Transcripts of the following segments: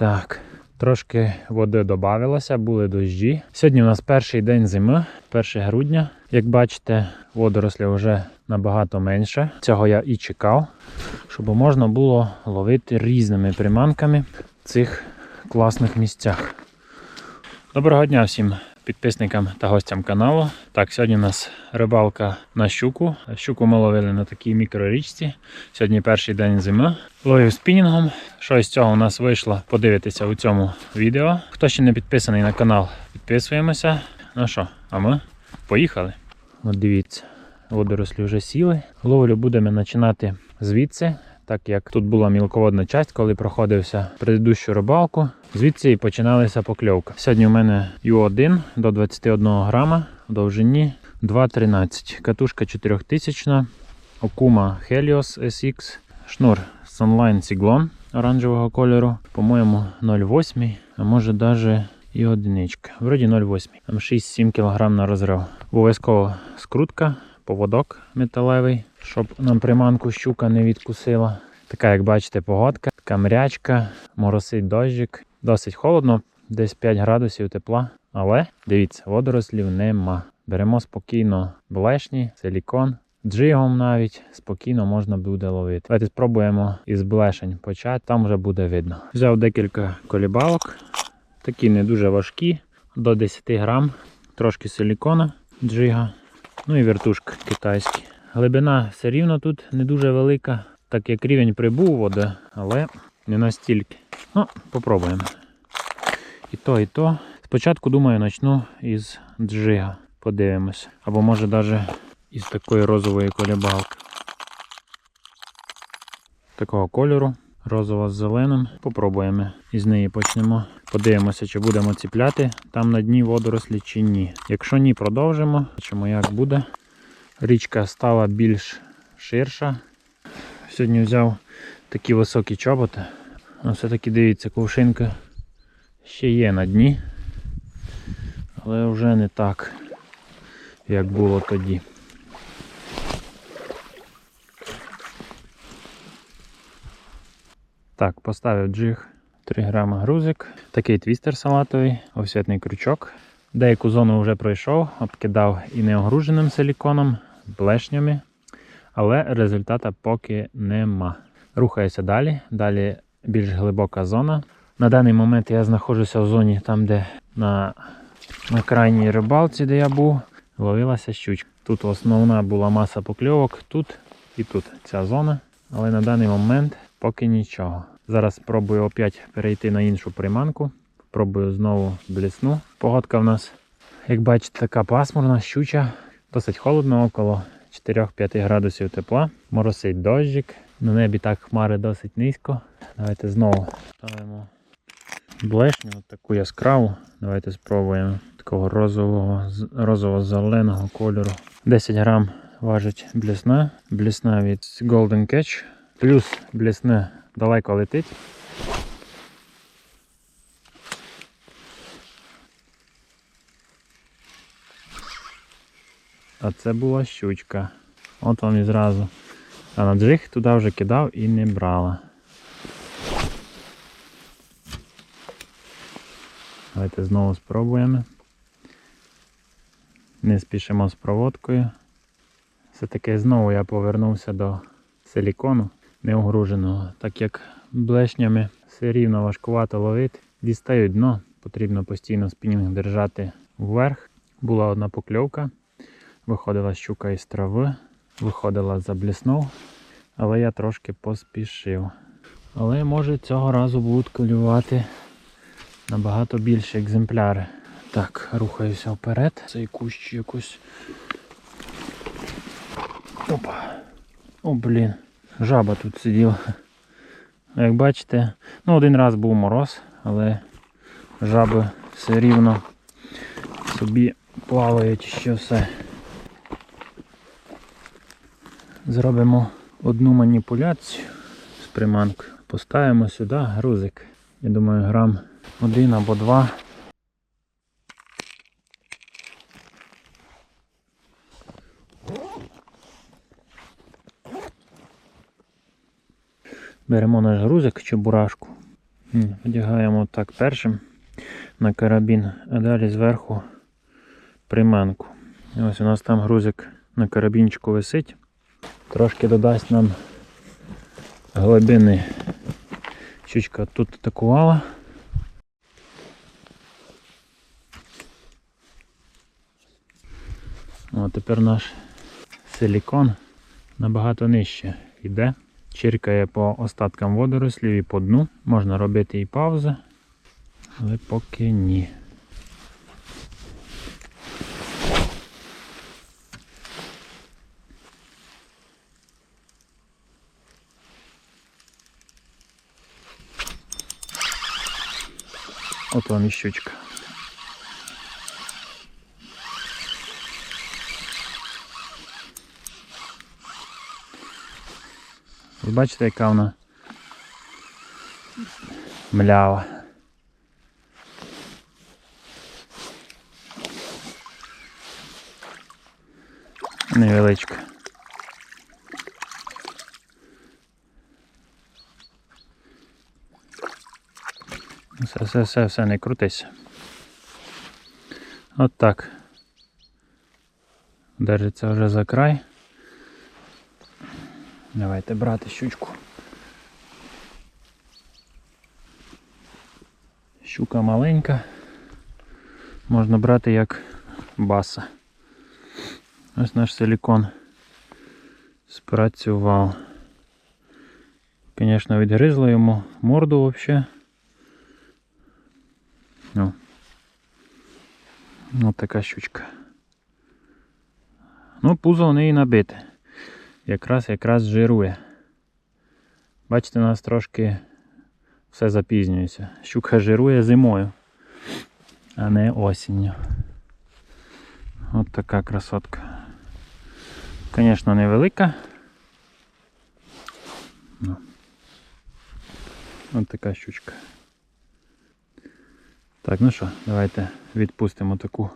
Так, трошки води додавилося, були дощі. Сьогодні у нас перший день зими, 1 грудня. Як бачите, водорослі вже набагато менше. Цього я і чекав, щоб можна було ловити різними приманками в цих класних місцях. Доброго дня всім підписникам та гостям каналу. Так, сьогодні у нас рибалка на щуку. Щуку ми ловили на такій мікрорічці. Сьогодні перший день зими. Ловив спінінгом. Що із цього у нас вийшло, подивитися у цьому відео. Хто ще не підписаний на канал, підписуємося. Ну що, а ми поїхали. От дивіться, водорослі вже сіли. Ловлю будемо починати звідси. Так як тут була мілководна часть, коли проходився предыдущу рибалку, звідси і починалися покльовки. Сьогодні у мене Ю1 до 21 грама довжині 2,13. Катушка 4000, Окума Helios SX, шнур Sunline Cyclone оранжевого кольору, по-моєму 0,8, а може навіть і одиничка. Вроді 0,8. Там 6-7 кг на розрив. Обов'язково скрутка, поводок металевий, щоб нам приманку щука не відкусила. Така, як бачите, погодка, така мрячка, моросить дощик. Досить холодно, десь 5 градусів тепла. Але дивіться, водорослів нема. Беремо спокійно блешні, силікон, джигом навіть спокійно можна буде ловити. Давайте спробуємо із блешень почати, там вже буде видно. Взяв декілька колібалок, такі не дуже важкі, до 10 грам, трошки силікона, джига, ну і вертушка китайська. Глибина все рівно тут не дуже велика, так як рівень прибув води, але не настільки. Ну, попробуємо. І то, і то. Спочатку, думаю, почну із джига. Подивимось. Або може навіть із такої розової колібалки. Такого кольору, розово з зеленим. Попробуємо. Із неї почнемо. Подивимося, чи будемо ціпляти там на дні водорослі чи ні. Якщо ні, продовжимо. Чому як буде. Річка стала більш ширша. Сьогодні взяв такі високі чоботи. Ну, все-таки дивіться, кувшинка ще є на дні. Але вже не так, як було тоді. Так, поставив джиг 3 грама грузик. Такий твістер салатовий, овсятний крючок. Деяку зону вже пройшов, обкидав і неогруженим силіконом, блешнями, але результата поки нема. Рухаюся далі. Далі більш глибока зона. На даний момент я знаходжуся в зоні там, де на, на крайній рибалці, де я був, ловилася щучка. Тут основна була маса покльовок, тут і тут ця зона. Але на даний момент поки нічого. Зараз спробую опять перейти на іншу приманку. Пробую знову блісну. Погодка в нас, як бачите, така пасмурна, щуча. Досить холодно, около 4-5 градусів тепла. Моросить дощик. На небі так хмари досить низько. Давайте знову ставимо блешню, таку яскраву. Давайте спробуємо такого розового, розово-зеленого кольору. 10 грам важить блісна. Блісна від Golden Catch. Плюс блісне далеко летить. А це була щучка. От вам і зразу. А на джиг туди вже кидав і не брала. Давайте знову спробуємо. Не спішимо з проводкою. Все-таки знову я повернувся до силікону неогруженого, так як блешнями все рівно важкувато ловити. Дістаю дно, потрібно постійно спінінг держати вверх. Була одна покльовка, виходила щука із трави, виходила за бліснув, але я трошки поспішив. Але може цього разу будуть клювати набагато більші екземпляри. Так, рухаюся вперед. Цей кущ якось. Опа. О, блін. Жаба тут сиділа. Як бачите, ну один раз був мороз, але жаби все рівно собі плавають ще все. Зробимо одну маніпуляцію з приманкою. Поставимо сюди грузик. Я думаю, грам один або два. Беремо наш грузик чи бурашку Одягаємо так першим на карабін, а далі зверху приманку. Ось у нас там грузик на карабінчику висить. Трошки додасть нам глибини. Щучка тут атакувала. О, тепер наш силікон набагато нижче йде. Чиркає по остаткам водорослів і по дну. Можна робити і паузи, але поки ні. От вам і щучка. Бачите, яка вона млява. Невеличка. Все, все, все, все, не крутись. От так. Держиться вже за край. Давайте брати щучку. Щука маленька. Можна брати як баса. Ось наш силікон спрацював. Звісно, відгризло йому морду взагалі. Ну. Ось така щучка. Ну, пузо в неї набите якраз якраз жирує. Бачите, у нас трошки все запізнюється. Щука жирує зимою, а не осінню. От така красотка. Звісно, невелика. Ну. От така щучка. Так, ну що, давайте відпустимо таку.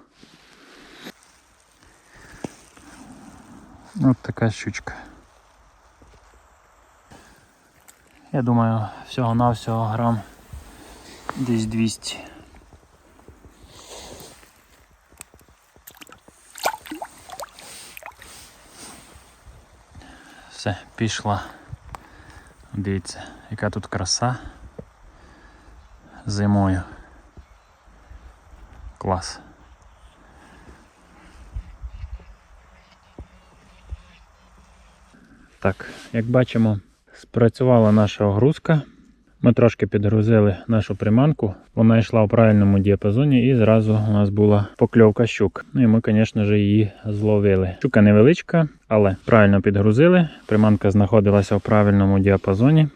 От така щучка. Я думаю, всього-навсього грам десь 200. Все, пішла. Дивіться, яка тут краса зимою. Клас. Так, як бачимо, спрацювала наша огрузка. Ми трошки підгрузили нашу приманку. Вона йшла в правильному діапазоні і зразу у нас була покльовка щук. Ну і ми, звісно ж, її зловили. Щука невеличка, але правильно підгрузили. Приманка знаходилася в правильному діапазоні.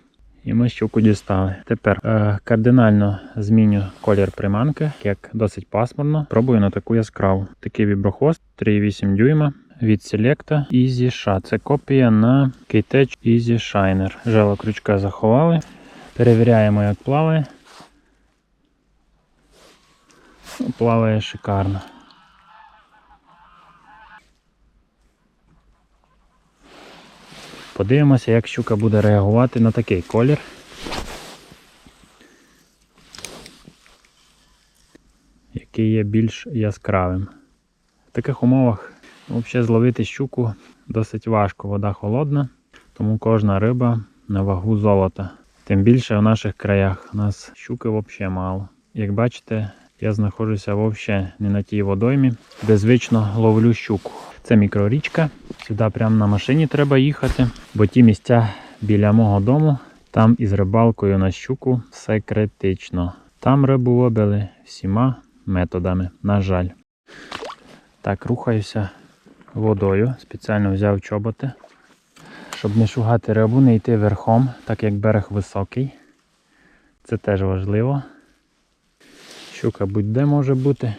І ми щуку дістали. Тепер е, кардинально зміню колір приманки, як досить пасмурно. Пробую на таку яскраву. Такий віброхвост 3,8 дюйма від Selecta Easy Shot. Це копія на K-Tech Easy Shiner. Жало крючка заховали. Перевіряємо, як плаває. Плаває шикарно. Подивимося, як щука буде реагувати на такий колір. Який є більш яскравим. В таких умовах взагалі зловити щуку досить важко. Вода холодна, тому кожна риба на вагу золота. Тим більше в наших краях у нас щуки взагалі мало. Як бачите, я знаходжуся взагалі не на тій водоймі, де звично ловлю щуку. Це мікрорічка. Сюди прямо на машині треба їхати, бо ті місця біля мого дому, там із рибалкою на щуку все критично. Там рибу вибили всіма методами, на жаль. Так, рухаюся водою. Спеціально взяв чоботи, щоб не шугати рибу, не йти верхом, так як берег високий. Це теж важливо. Щука будь-де може бути.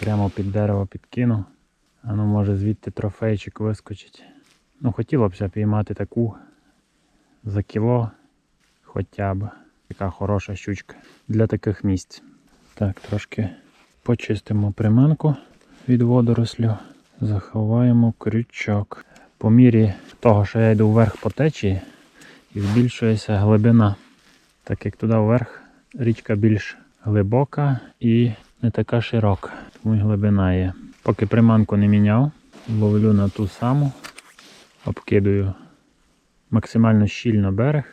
Прямо під дерево підкинув. А ну може звідти трофейчик вискочить. Ну хотіло б піймати таку за кіло хоча б. Така хороша щучка для таких місць. Так, трошки почистимо приманку від водорослю. Заховаємо крючок. По мірі того, що я йду вверх по течії, і збільшується глибина. Так як туди вверх річка більш глибока і не така широка, тому й глибина є. Поки приманку не міняв, ловлю на ту саму, обкидую максимально щільно берег.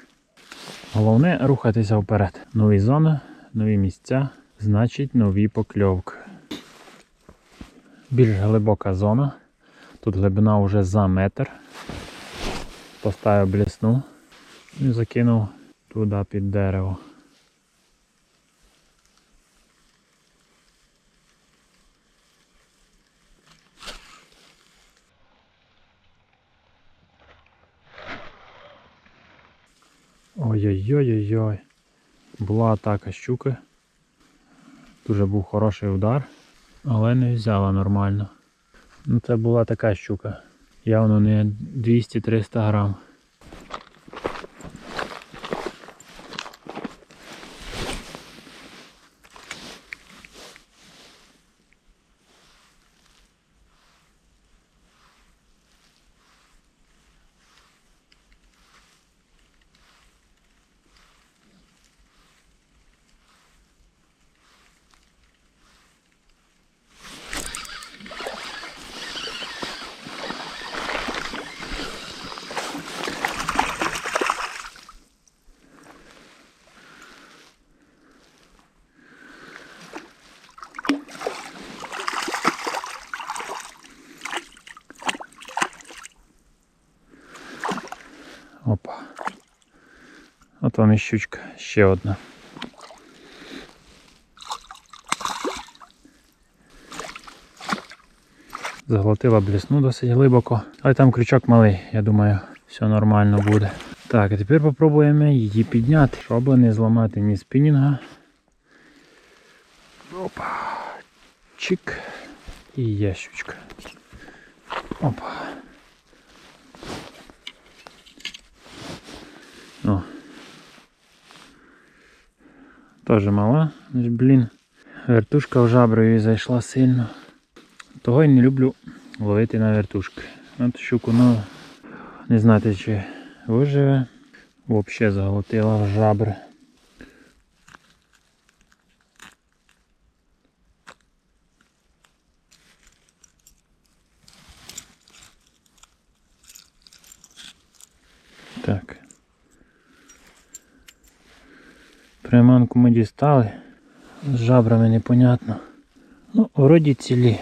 Головне рухатися вперед. Нові зони, нові місця, значить нові покльовки. Більш глибока зона. Тут глибина вже за метр. Поставив блісну і закинув туди під дерево. Ой-ой-ой-ой-ой. Була атака щуки. Дуже був хороший удар, але не взяла нормально. Ну це була така щука. Явно не 200-300 грам. Опа. От вам і щучка, ще одна. Заглотила блісну досить глибоко, але там крючок малий, я думаю, все нормально буде. Так, а тепер попробуємо її підняти, щоб не зламати ні спінінга. Опа. Чик. І є щучка. Опа. Тоже мала, блін. Вертушка в жаброю зайшла сильно. Того й не люблю ловити на вертушки. От щуку, ну не знати чи виживе. Взагалі заглотила в жабри. Так. Приманку ми дістали. З жабрами непонятно. Ну, вроді цілі.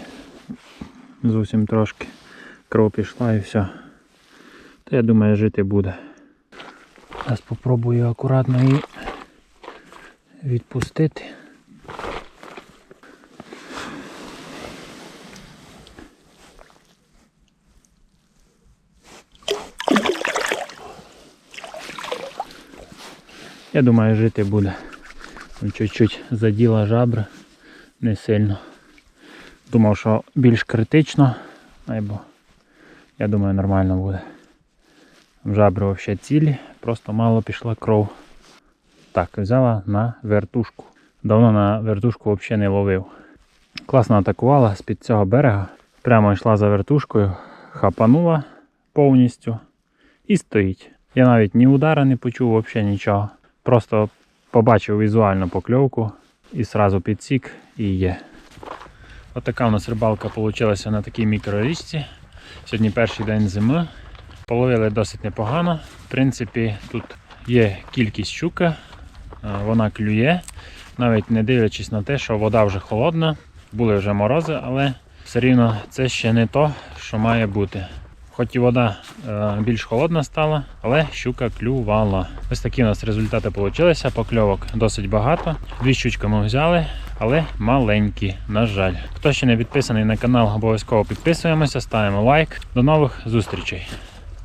Зовсім трошки. Кров пішла і все. Та я думаю, жити буде. Зараз спробую акуратно її відпустити. Я думаю, жити буде. Чуть-чуть заділа жабра, не сильно. Думав, що більш критично, або я думаю нормально буде. Жабри взагалі цілі, просто мало пішла кров. Так, взяла на вертушку. Давно на вертушку взагалі не ловив. Класно атакувала з-під цього берега. Прямо йшла за вертушкою, хапанула повністю і стоїть. Я навіть ні удара не почув, взагалі нічого. Просто побачив візуальну покльовку і сразу підсік і є. Отака у нас рибалка вийшла на такій мікрорічці. Сьогодні перший день зими. Половили досить непогано. В принципі, тут є кількість щуки, е, вона клює, навіть не дивлячись на те, що вода вже холодна, були вже морози, але все рівно це ще не то, що має бути. Хоч і вода е, більш холодна стала, але щука клювала. Ось такі у нас результати вийшли. Покльовок досить багато. Дві щучки ми взяли, але маленькі, на жаль. Хто ще не підписаний на канал, обов'язково підписуємося, ставимо лайк. До нових зустрічей.